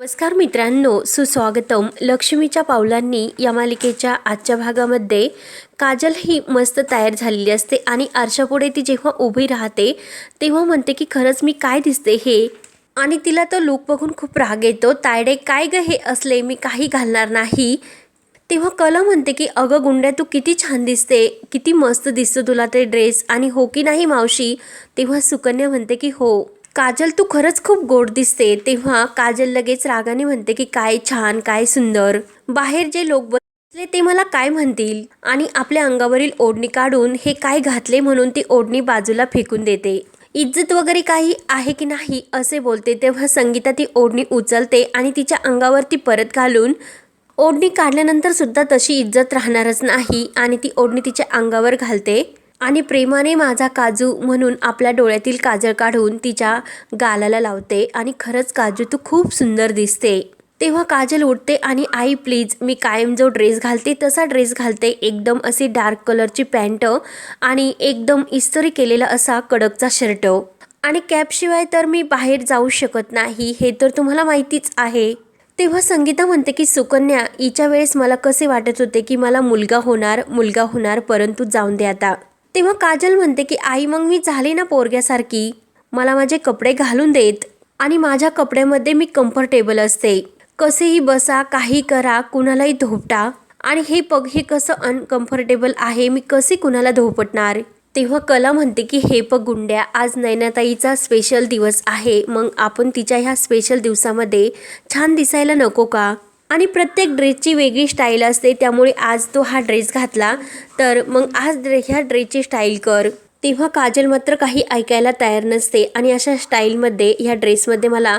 नमस्कार मित्रांनो सुस्वागतम. लक्ष्मीच्या पावलांनी या मालिकेच्या आजच्या भागामध्ये काजल ही मस्त तयार झालेली असते आणि आरशापुढे ती जेव्हा उभी राहते तेव्हा म्हणते की खरंच मी काय दिसते हे? आणि तिला तो लूक बघून खूप राग येतो. तायडे काय ग हे असले? मी काही घालणार नाही. तेव्हा कला म्हणते की अगं गुंड्या तू किती छान दिसते. किती मस्त दिसतो तुला ते ड्रेस आणि हो की नाही मावशी? तेव्हा सुकन्या म्हणते की हो. काजल तू खरंच खूप गोड दिसते. तेव्हा काजल लगेच रागाने म्हणते की काय छान काय सुंदर. बाहेर जे लोक बसले ते मला काय म्हणतील? आणि आपल्या अंगावरील ओढणी काढून हे काय घातले म्हणून ती ओढणी बाजूला फेकून देते. इज्जत वगैरे काही आहे की नाही असे बोलते. तेव्हा संगीता ती ओढणी उचलते आणि तिच्या अंगावरती परत घालून ओढणी काढल्यानंतर सुद्धा तशी इज्जत राहणारच नाही आणि ती ओढणी तिच्या अंगावर घालते. आणि प्रेमाने माझा काजू म्हणून आपल्या डोळ्यातील काजळ काढून तिच्या गालाला लावते आणि खरंच काजू तू खूप सुंदर दिसते. तेव्हा काजल उठते आणि आई प्लीज मी कायम जो ड्रेस घालते तसा ड्रेस घालते. एकदम अशी डार्क कलरची पॅन्ट आणि एकदम इस्त्री केलेला असा कडकचा शर्ट आणि कॅपशिवाय तर मी बाहेर जाऊ शकत नाही हे तर तुम्हाला माहितीच आहे. तेव्हा संगीता म्हणते की सुकन्या हिच्या वेळेस मला कसे वाटत होते की मला मुलगा होणार मुलगा होणार परंतु जाऊन दे आता. तेव्हा काजल म्हणते की आई मग मी झाले ना पोरग्यासारखी? मला माझे कपडे घालून देत आणि माझ्या कपड्यामध्ये मी कम्फर्टेबल असते. कसेही बसा काही करा कुणालाही धोपटा. आणि हे पग हे कसं अनकम्फर्टेबल आहे मी कसे कुणाला धोपटणार? तेव्हा कला म्हणते की हे पग गुंड्या आज नैनाताईचा स्पेशल दिवस आहे. मग आपण तिच्या ह्या स्पेशल दिवसामध्ये छान दिसायला नको का? आणि प्रत्येक ड्रेसची वेगळी स्टाईल असते त्यामुळे आज तो हा ड्रेस घातला. तर मग आज ड्रे ह्या ड्रेसची स्टाईल कर. तेव्हा काजल मात्र काही ऐकायला तयार नसते आणि अशा स्टाईलमध्ये ह्या ड्रेसमध्ये मला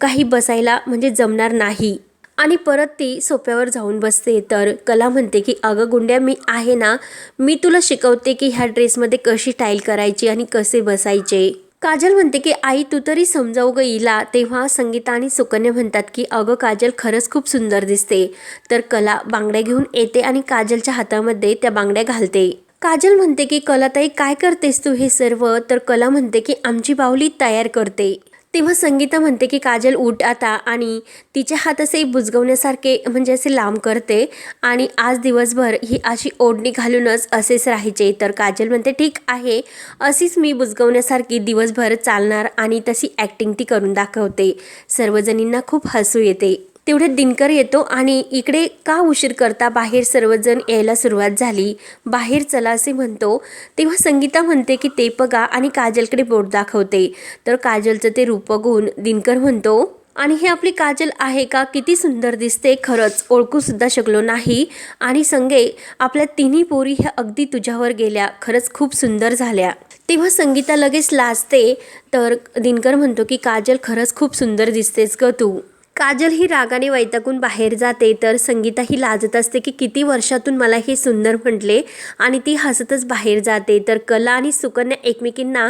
काही बसायला म्हणजे जमणार नाही. आणि परत ती सोप्यावर जाऊन बसते. तर कला म्हणते की अगं गुंड्या मी आहे ना मी तुला शिकवते की ह्या ड्रेसमध्ये कशी स्टाईल करायची आणि कसे बसायचे. काजल म्हणते की आई तू तरी समजावू ग इला. तेव्हा संगीता आणि सुकन्या म्हणतात की अगं काजल खरंच खूप सुंदर दिसते. तर कला बांगड्या घेऊन येते आणि काजलच्या हातामध्ये त्या बांगड्या घालते. काजल म्हणते की कलाताई काय करतेस तू हे सर्व? तर कला म्हणते की आमची बाहुली तयार करते. तेव्हा संगीता म्हणते की काजल उठ आता आणि तिचे हात असे बुजगवण्यासारखे म्हणजे असे लांब करते आणि आज दिवसभर ही अशी ओढणी घालूनच असेच राहायचे. तर काजल म्हणते ठीक आहे अशीच मी बुजगवण्यासारखी दिवसभर चालणार आणि तशी ॲक्टिंग ती करून दाखवते. सर्वजणींना खूप हसू येते. तेवढे दिनकर येतो आणि इकडे का उशीर करता बाहेर सर्वजण यायला सुरुवात झाली. बाहेर चला असे म्हणतो. तेव्हा संगीता म्हणते की ते बघा आणि काजलकडे बोट दाखवते. तर काजलचं ते रूप बघून दिनकर म्हणतो आणि हे आपली काजल आहे का? किती सुंदर दिसते. खरंच ओळखूसुद्धा शकलो नाही. आणि संगे आपल्या तिन्ही पोरी ह्या अगदी तुझ्यावर गेल्या. खरंच खूप सुंदर झाल्या. तेव्हा संगीता लगेच लाजते. तर दिनकर म्हणतो की काजल खरंच खूप सुंदर दिसतेस ग तू. काजल ही रागाने वैतागून बाहेर जाते तर संगीता ही लाजत असते की किती वर्षातून मला हे सुंदर म्हटले आणि ती हसतच बाहेर जाते. तर कला आणि सुकन्या एकमेकींना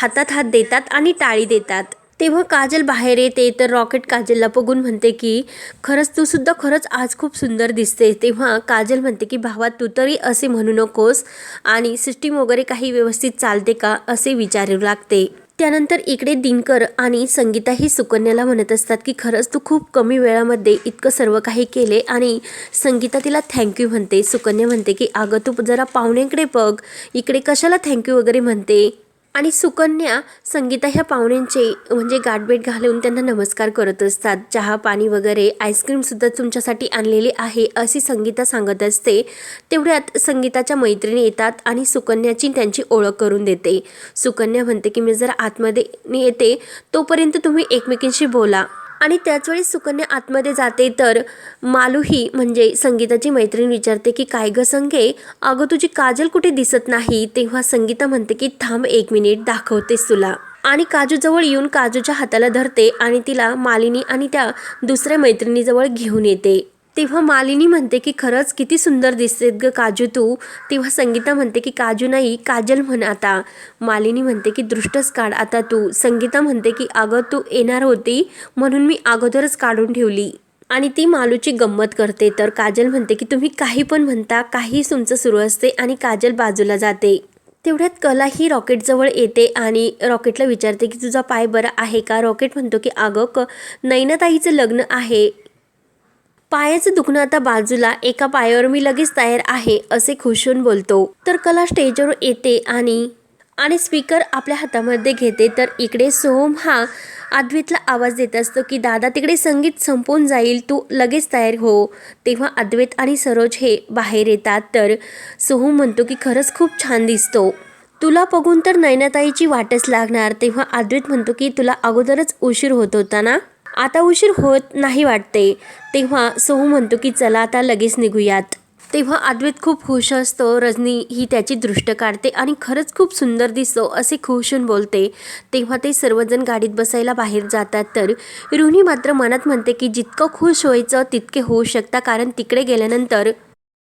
हातात हात देतात आणि टाळी देतात. तेव्हा काजल बाहेर येते तर रॉकेट काजलला बघून म्हणते की खरंच तू सुद्धा खरंच आज खूप सुंदर दिसते. तेव्हा काजल म्हणते की भावा तू तरी असे म्हणू नकोस आणि सिस्टीम वगैरे काही व्यवस्थित चालते का? असे विचारू लागते. त्यानंतर इकडे दिनकर आणि संगीता ही सुकन्याला म्हणत असतात की खरंच तू खूप कमी वेळामध्ये इतकं सर्व काही केले आणि संगीता तिला थँक्यू म्हणते. सुकन्या म्हणते की अगं तू जरा पाहुण्याकडे बघ. इकडे कशाला थँक्यू वगैरे म्हणते? आणि सुकन्या संगीता ह्या पाहुण्यांचे म्हणजे गाठभेट घालून त्यांना नमस्कार करत असतात. चहा पाणी वगैरे आईस्क्रीमसुद्धा तुमच्यासाठी आणलेली आहे अशी संगीता सांगत असते. तेवढ्यात संगीताच्या मैत्रिणी येतात आणि सुकन्याची त्यांची ओळख करून देते. सुकन्या म्हणते की मी जर आतमध्ये येते तोपर्यंत तुम्ही एकमेकींशी बोला. आणि त्याचवेळी सुकन्या आतमध्ये जाते तर मालूही म्हणजे संगीताची मैत्रीण विचारते की काय ग संगे? अगं तुझी काजल कुठे दिसत नाही? तेव्हा संगीता म्हणते की थांब एक मिनिट दाखवतेस तुला. आणि काजूजवळ येऊन काजूच्या हाताला धरते आणि तिला मालिनी आणि त्या दुसऱ्या मैत्रिणीजवळ घेऊन येते. तेव्हा मालिनी म्हणते की खरंच किती सुंदर दिसतेत ग काजू तू. तेव्हा संगीता म्हणते की काजू नाही काजल म्हण आता. मालिनी म्हणते की दृष्टच काढ आता तू. संगीता म्हणते की अगं तू येणार होती म्हणून मी अगोदरच काढून ठेवली. आणि ती मालूची गंमत करते. तर काजल म्हणते की तुम्ही काही पण म्हणता काही तुमचं सुरू असते आणि काजल बाजूला जाते. तेवढ्यात कला ही रॉकेटजवळ येते आणि रॉकेटला विचारते की तुझा पाय बरा आहे का? रॉकेट म्हणतो की अगं क नैनाताईचं लग्न आहे. पायाचं दुखणं आता बाजूला एका पायावर मी लगेच तयार आहे असे खुशून बोलतो. तर कला स्टेजवर येते आणि आणि स्पीकर आपल्या हातामध्ये घेते तर इकडे सोहम हा अद्वैतला आवाज देत असतो की दादा तिकडे संगीत संपून जाईल तू लगेच तयार हो. तेव्हा अद्वैत आणि सरोज हे बाहेर येतात तर सोहम म्हणतो की खरंच खूप छान दिसतो. तुला बघून तर नैनाताईची वाटच लागणार. तेव्हा अद्वैत म्हणतो की तुला अगोदरच उशीर होत होता ना? आता उशीर होत नाही वाटते. तेव्हा सोहू म्हणतो की चला आता लगेच निघूयात. तेव्हा अद्वैत खूप खुश असतो. रजनी ही त्याची दृष्ट काढते आणि खरंच खूप सुंदर दिसतो असे खुशून बोलते. तेव्हा ते सर्वजण गाडीत बसायला बाहेर जातात. तर रुही मात्र मनात म्हणते की जितकं खुश व्हायचं तितके होऊ शकता कारण तिकडे गेल्यानंतर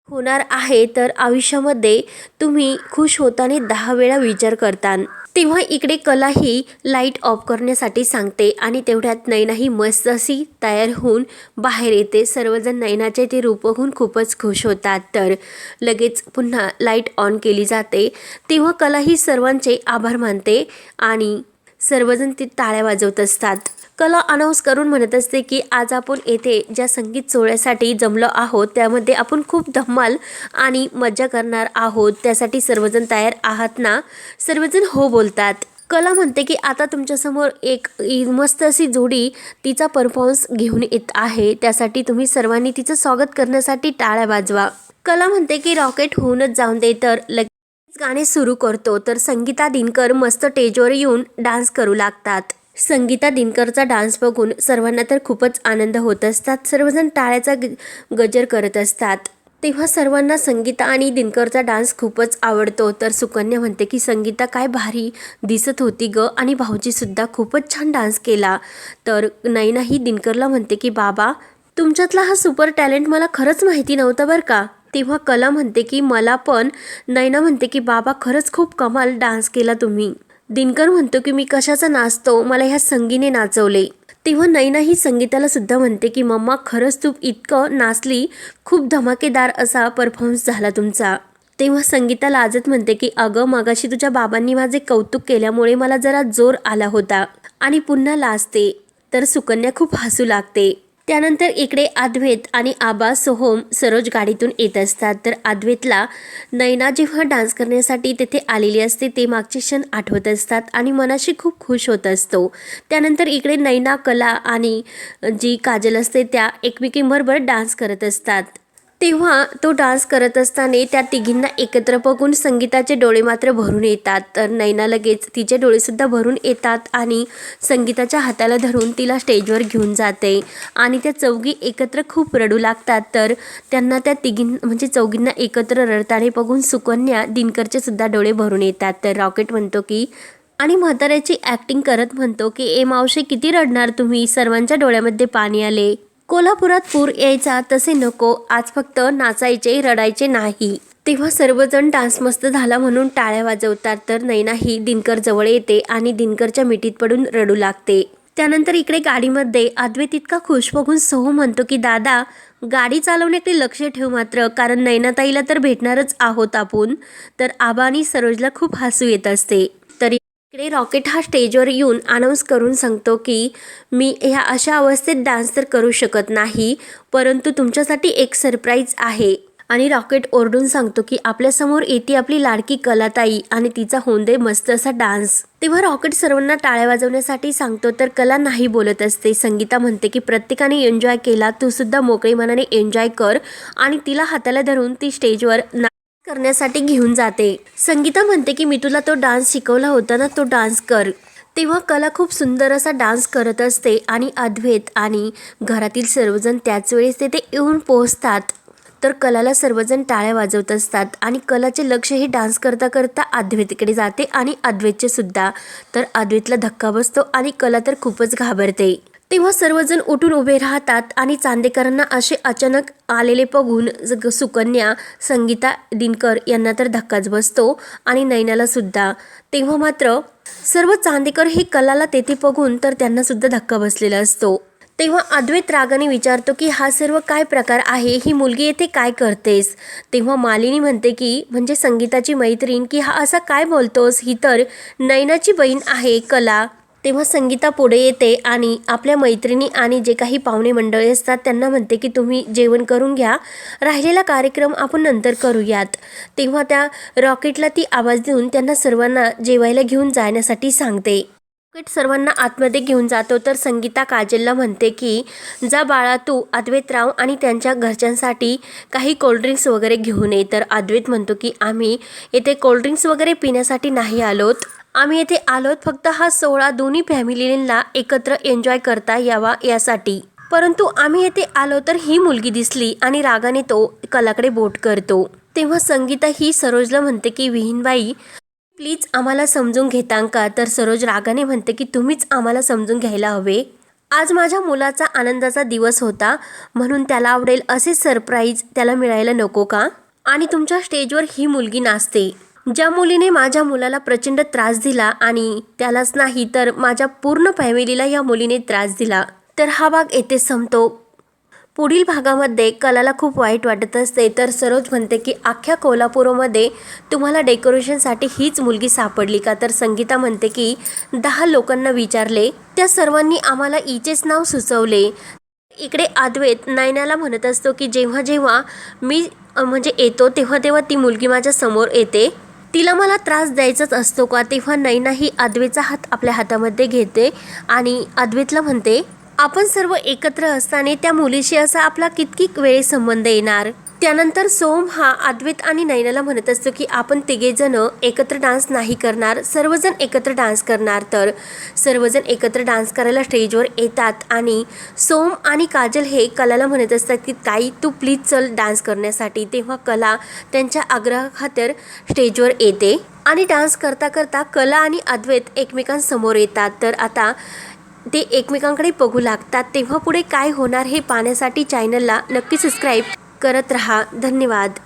होणार आहे तर आयुष्यामध्ये तुम्ही खुश होताना दहा वेळा विचार करता तेव्हा इकडे कला ही लाइट ऑफ करण्यासाठी सांगते आणि तेवढ्यात नैनाही मस्त अशी तयार होऊन बाहेर येते. सर्वजण नैनाचे ते रूप होऊन खूपच खुश होतात. तर लगेच पुन्हा लाइट ऑन केली जाते. तेव्हा कला ही सर्वांचे आभार मानते आणि सर्वजण ती टाळ्या वाजवत असतात. कला अनाऊन्स करून म्हणत असते की आज आपण येथे ज्या संगीत सोहळ्यासाठी जमलो आहोत त्यामध्ये आपण खूप धम्माल आणि मज्जा करणार आहोत. त्यासाठी सर्वजण तयार आहात ना? सर्वजण हो बोलतात. कला म्हणते की आता तुमच्यासमोर एक मस्त अशी जोडी तिचा परफॉर्मन्स घेऊन येत आहे. त्यासाठी तुम्ही सर्वांनी तिचं स्वागत करण्यासाठी टाळ्या वाजवा. कला म्हणते की रॉकेट होऊनच जाऊन दे तर लगेच गाणे सुरू करतो. तर संगीता दिनकर मस्त स्टेजवर येऊन डान्स करू लागतात. संगीता दिनकरचा डान्स बघून सर्वांना तर खूपच आनंद होत असतात. सर्वजण टाळ्याचा ग- गजर करत असतात. तेव्हा सर्वांना संगीता आणि दिनकरचा डान्स खूपच आवडतो. तर सुकन्या म्हणते की संगीता काय भारी दिसत होती ग आणि भाऊजीसुद्धा खूपच छान डान्स केला तर नैना ही दिनकरला म्हणते की बाबा तुमच्यातला हा सुपर टॅलेंट मला खरंच माहिती नव्हतं बरं का तेव्हा कला म्हणते की मला पण. नैना म्हणते की बाबा खरंच खूप कमाल डान्स केला तुम्ही. दिनकर म्हणतो की मी कशाचा नाचतो? मला ह्या संगीने नाचवले. तेव्हा नैना ही संगीताला सुद्धा म्हणते की मम्मा खरंच तू इतकं नाचली. खूप धमाकेदार असा परफॉर्मन्स झाला तुमचा. तेव्हा संगीता लाजत म्हणते की अगं मगाशी तुझ्या बाबांनी माझे कौतुक केल्यामुळे मला जरा जोर आला होता आणि पुन्हा लाजते. तर सुकन्या खूप हसू लागते. त्यानंतर इकडे अद्वैत आणि आबा सोहोम सरोज गाडीतून येत असतात. तर अद्वैतला नैना जेव्हा डान्स करण्यासाठी तिथे आलेली असते ते मागचे क्षण आठवत असतात आणि मनाशी खूप खुश होत असतो. त्यानंतर इकडे नैना कला आणि जी काजल असते त्या एकमेकींबरोबर डान्स करत असतात. तेव्हा तो डान्स करत असताना त्या तिघींना एकत्र बघून संगीताचे डोळे मात्र भरून येतात. तर नैना लगेच तिचे डोळेसुद्धा भरून येतात आणि संगीताच्या हाताला धरून तिला स्टेजवर घेऊन जाते आणि त्या चौघी एकत्र खूप रडू लागतात. तर त्यांना त्या तिघीं म्हणजे चौघींना एकत्र रडताना बघून सुकन्या दिनकरचे सुद्धा डोळे भरून येतात. तर रॉकेट म्हणतो की आणि म्हाताऱ्याची ॲक्टिंग करत म्हणतो की ए मावशी किती रडणार तुम्ही? सर्वांच्या डोळ्यामध्ये पाणी आले. कोल्हापुरात पूर यायचा तसे नको आज फक्त नाचायचे रडायचे नाही. तेव्हा सर्वजण डान्स मस्त झाला म्हणून टाळ्या वाजवतात तर नैना ही दिनकर जवळ येते आणि दिनकरच्या मिठीत पडून रडू लागते. त्यानंतर इकडे गाडीमध्ये अद्वैत इतका खुश बघून सोहू म्हणतो की दादा गाडी चालवण्याकडे लक्ष ठेव मात्र कारण नैनाताईला तर भेटणारच आहोत आपण. तर आबा आणि सरोजला खूप हसू येत असते. तरी इकडे रॉकेट हा स्टेजवर येऊन अनाऊन्स करून सांगतो की मी ह्या अशा अवस्थेत डान्स तर करू शकत नाही परंतु तुमच्यासाठी एक सरप्राईज आहे. आणि रॉकेट ओरडून सांगतो की आपल्यासमोर येते आपली लाडकी कलाताई आणि तिचा होंदे मस्त असा डान्स तेव्हा रॉकेट सर्वांना टाळ्या वाजवण्यासाठी सांगतो तर कला नाही बोलत असते. संगीता म्हणते की प्रत्येकाने एन्जॉय केला तू सुद्धा मोकळी मनाने एन्जॉय कर आणि तिला हाताला धरून ती स्टेजवर ना करण्यासाठी घेऊन जाते. संगीता म्हणते की मी तुला तो डान्स शिकवला होता ना तो डान्स कर. तेव्हा कला खूप सुंदर असा डान्स करत असते आणि अद्वैत आणि घरातील सर्वजण त्याच वेळेस तेथे येऊन पोहोचतात. तर कलाला सर्वजण टाळ्या वाजवत असतात आणि कलाचे लक्ष हे डान्स करता करता अद्वैतकडे जाते आणि अद्वैतचे सुद्धा. तर अद्वैतला धक्का बसतो आणि कला तर खूपच घाबरते. तेव्हा सर्वजण उठून उभे राहतात आणि चांदेकरांना असे अचानक आलेले बघून ज- सुकन्या संगीता दिनकर यांना तर धक्काच बसतो आणि नैनाला सुद्धा. तेव्हा मात्र सर्व चांदेकर हे कलाला तेथे बघून तर त्यांना सुद्धा धक्का बसलेला असतो. तेव्हा अद्वैत रागाने विचारतो की हा सर्व काय प्रकार आहे? ही मुलगी येथे काय करतेस? तेव्हा मालिनी म्हणते की म्हणजे संगीताची मैत्रीण की हा असा काय बोलतोस? ही तर नैनाची बहीण आहे कला. तेव्हा संगीता पुढे येते आणि आपल्या मैत्रिणी आणि जे काही पाहुणे मंडळी असतात त्यांना म्हणते की तुम्ही जेवण करून घ्या. राहिलेला कार्यक्रम आपण नंतर करूयात. तेव्हा त्या रॉकेटला ती आवाज देऊन त्यांना सर्वांना जेवायला घेऊन जाण्यासाठी सांगते. रॉकेट सर्वांना आतमध्ये घेऊन जातो तर संगीता काजलला म्हणते की जा बाळा तू अद्वैतराव आणि त्यांच्या घरच्यांसाठी काही कोल्ड्रिंक्स वगैरे घेऊन ये. तर अद्वैत म्हणतो की आम्ही येथे कोल्ड्रिंक्स वगैरे पिण्यासाठी नाही आलोत. आम्ही येथे आलोत फक्त हा सोहळा दोन्ही फॅमिलीला एकत्र एन्जॉय करता यावा यासाठी. परंतु आम्ही येथे आलो तर ही मुलगी दिसली आणि रागाने तो कलाकडे बोट करतो. तेव्हा संगीता ही सरोजला म्हणते की विहीनबाई प्लीज आम्हाला समजून घेतां का? तर सरोज रागाने म्हणते की तुम्हीच आम्हाला समजून घ्यायला हवे. आज माझ्या मुलाचा आनंदाचा दिवस होता म्हणून त्याला आवडेल असे सरप्राईज त्याला मिळायला नको का? आणि तुमच्या स्टेजवर ही मुलगी नाचते. ज्या मुलीने माझ्या मुलाला प्रचंड त्रास दिला आणि त्यालाच नाही तर माझ्या पूर्ण फॅमिलीला या मुलीने त्रास दिला तर हा भाग येथे संपतो. पुढील भागामध्ये कलाला खूप वाईट वाटत असते तर सरोज म्हणते की अख्ख्या कोल्हापूरमध्ये तुम्हाला डेकोरेशनसाठी हीच मुलगी सापडली का? तर संगीता म्हणते की दहा लोकांना विचारले त्या सर्वांनी आम्हाला इचेच नाव सुचवले. इकडे आद्वेत नायनाला म्हणत असतो की जेव्हा जेव्हा मी म्हणजे येतो तेव्हा तेव्हा ती मुलगी माझ्यासमोर येते. तिला मला त्रास द्यायचाच असतो का? तेव्हा नैना ही अद्वेचा हात आपल्या हातामध्ये घेते आणि अद्वेतला म्हणते आपण सर्व एकत्र असताना त्या मुलीशी असा आपला कितकी वेळ संबंध येणार? त्यानंतर सोम हा अद्वैत आणि नैनाला म्हणत असतो की आपण तिघेजण एकत्र डान्स नाही करणार. सर्वजण एकत्र डान्स करणार. तर सर्वजण एकत्र डान्स करायला स्टेजवर येतात आणि सोम आणि काजल हे कलाला म्हणत असतात की ताई तू प्लीज चल डान्स करण्यासाठी. तेव्हा कला त्यांच्या आग्रहाखातर स्टेजवर येते आणि डान्स करता करता कला आणि अद्वैत एकमेकांसमोर येतात. तर आता ते एकमेकांकडे बघू लागतात. तेव्हा पुढे काय होणार हे पाहण्यासाठी चॅनलला नक्की सबस्क्राईब करत रहा. धन्यवाद.